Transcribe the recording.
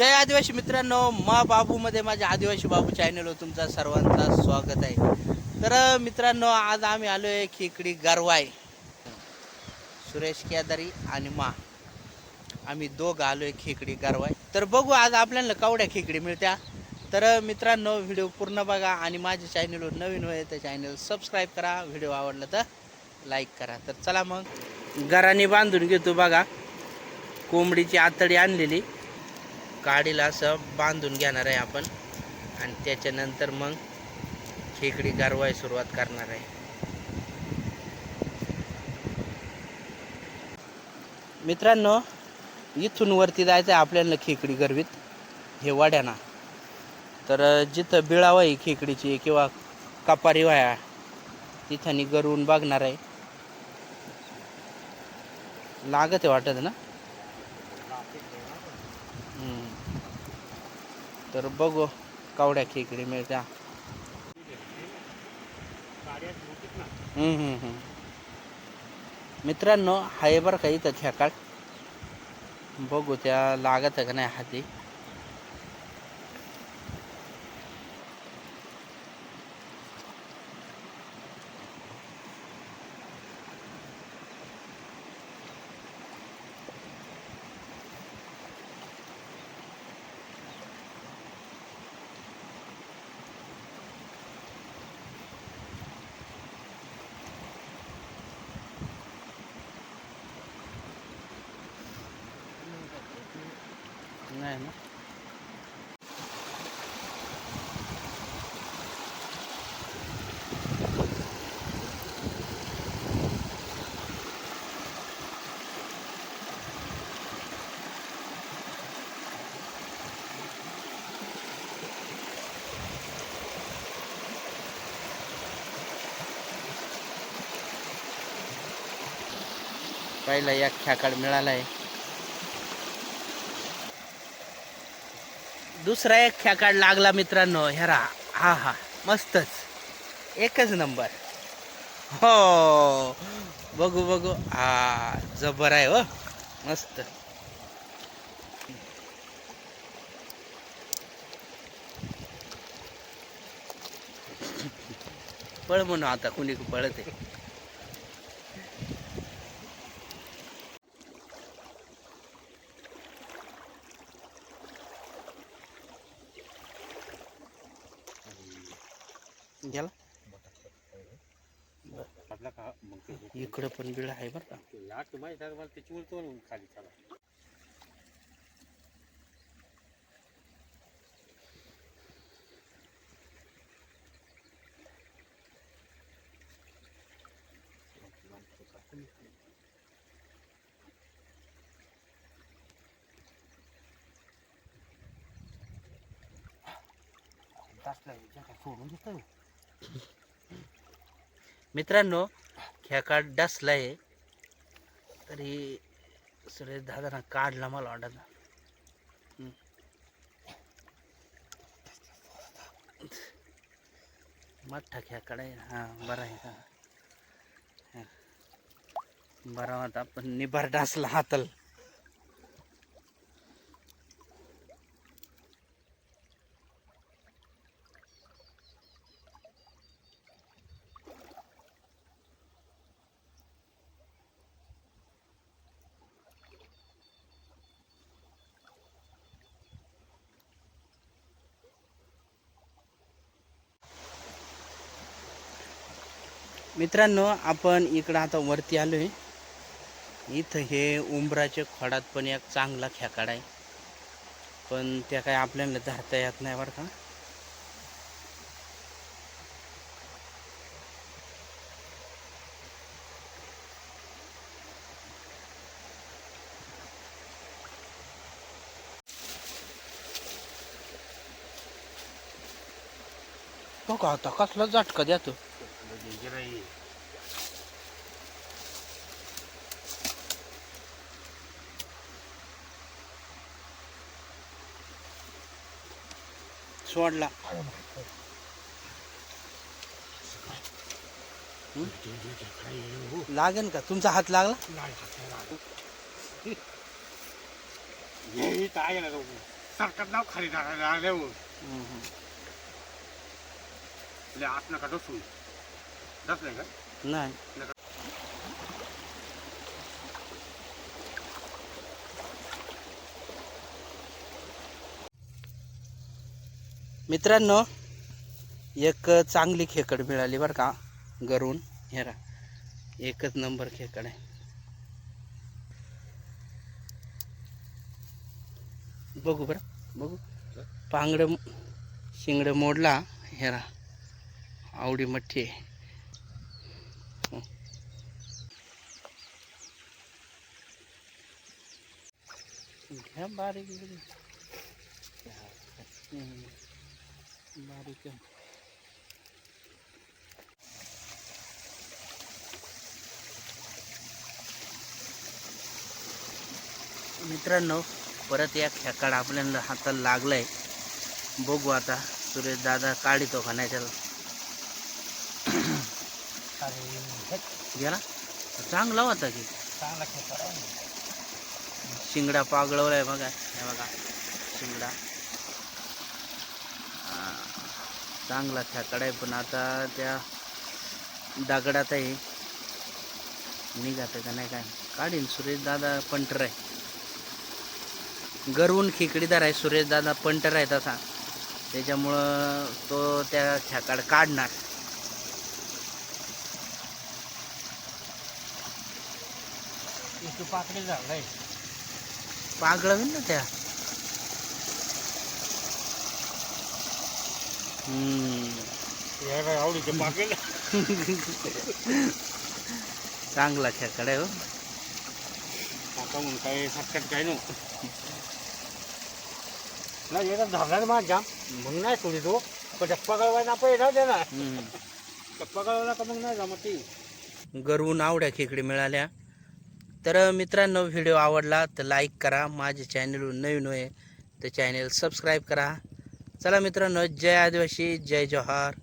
जय आदिवासी मित्रांनो मा बाबूमध्ये माझ्या आदिवासी बाबू चॅनलवर तुमचा सर्वांचा स्वागत आहे. तर मित्रांनो आज आम्ही आलो आहे खेकडी गरवाय. सुरेश केदारी आणि मा. आम्ही दोघं आलो आहे खेकडी गरवाय. तर बघू आज आपल्याला कावड्या खेकडी मिळत्या. तर मित्रांनो व्हिडिओ पूर्ण बघा आणि माझ्या चॅनलवर नवीन होय तर चॅनल सबस्क्राईब करा. व्हिडिओ आवडला तर लाईक करा. तर चला मग घराने बांधून घेतो बघा. कोंबडीची आतडी आणलेली. काडीला असं बांधून घेणार आहे आपण. आणि त्याच्यानंतर मग खेकडी गारवाय सुरुवात करणार आहे. मित्रांनो इथून वरती जायचं आहे आपल्याला खेकडी गरवीत हे वाड्याना. तर जिथं बिळावं आहे खेकडीची किंवा कपारी वाया तिथं गरवून बघणार आहे. लागत आहे वाटत ना? तर बघू कावड्या खेकडी मिळत्या. मित्रांनो हाय बरं का इथं खेकाळ बघू त्या लागत आहे का नाही हाती नाही ना पहिला एक खेकाड मिळाला आहे दुसरा एक खेकाड लागला मित्रांनो ह्यारा हा हा. मस्तच. एकच नंबर. हो. बघू बघू. हा जबर आहे हो. मस्त. पळ म्हणू आता कुणी पळत. आहे गेला आपला का मग ते इकडं पण बिळ आहे बरं का. माहिती आहे मला त्याची खाली सोडून देतो मित्रांनो खेकाड डसला आहे तरी सुरेश दादाना काढला मला वाटत मोठा खेकाड आहे. हा बरा आहे. का हा. बरा होता पण निभार डासला हातल. मित्रांनो आपण इकडं आता वरती आलो आहे इथं हे उंबराच्या खोडात पण एक चांगला खेकाड आहे. पण त्या काय आपल्याला धरता येत नाही बरं का. का आता कसला झटका द्यातो सोडला. लागेल का? तुमचा हात लागला? सरकार नाव खाली आत नका का नाही. मित्रांनो एक चांगली खेकड मिळाली बरं का गरून हेरा एकच नंबर खेकड आहे. बघू बरं बघू. पांगडं शिंगडं मोडला हेरा आवडी मठ्ठी आहे. घ्या बारीक. बिरीक. आहे. मित्रांनो परत या खेकाड आपल्याला हाताला लागलाय. बघू आता सुरेश दादा काढितो त्याला गेला? चांगला होता की. चांगला शिंगडा पागळवलाय बघा हे बघा शिंगडा हा, चांगला खेकडा आहे पण आता त्या दगडात आहे निघात का नाही काय? काढीन. सुरेश दादा पंटर आहे. गरवून खिकडीदार आहे सुरेश दादा पंटर आहे तसा. त्याच्यामुळं तो त्या खेकाड काढणार. पाकडे झालंय पागळवीन ना त्या? यायला आवडीचे पाकडे चांगला खेकडा हो. आता म्हणून काय फटकट काय नको नाही येतात झाला माझ्या मग नाही सोडी तो पण डप्पा गळवायला आपण येणार दे ना हम्म. डप्पा गळवला का मग नाही जमत ती गरवून आवड्या खेकडे मिळाल्या. तर मित्रांनो व्हिडिओ आवडला तर लाईक करा. माझे चॅनल नवीन आहे तर चॅनल सबस्क्राईब करा. चला मित्रांनो जय आदिवासी जय जोहार.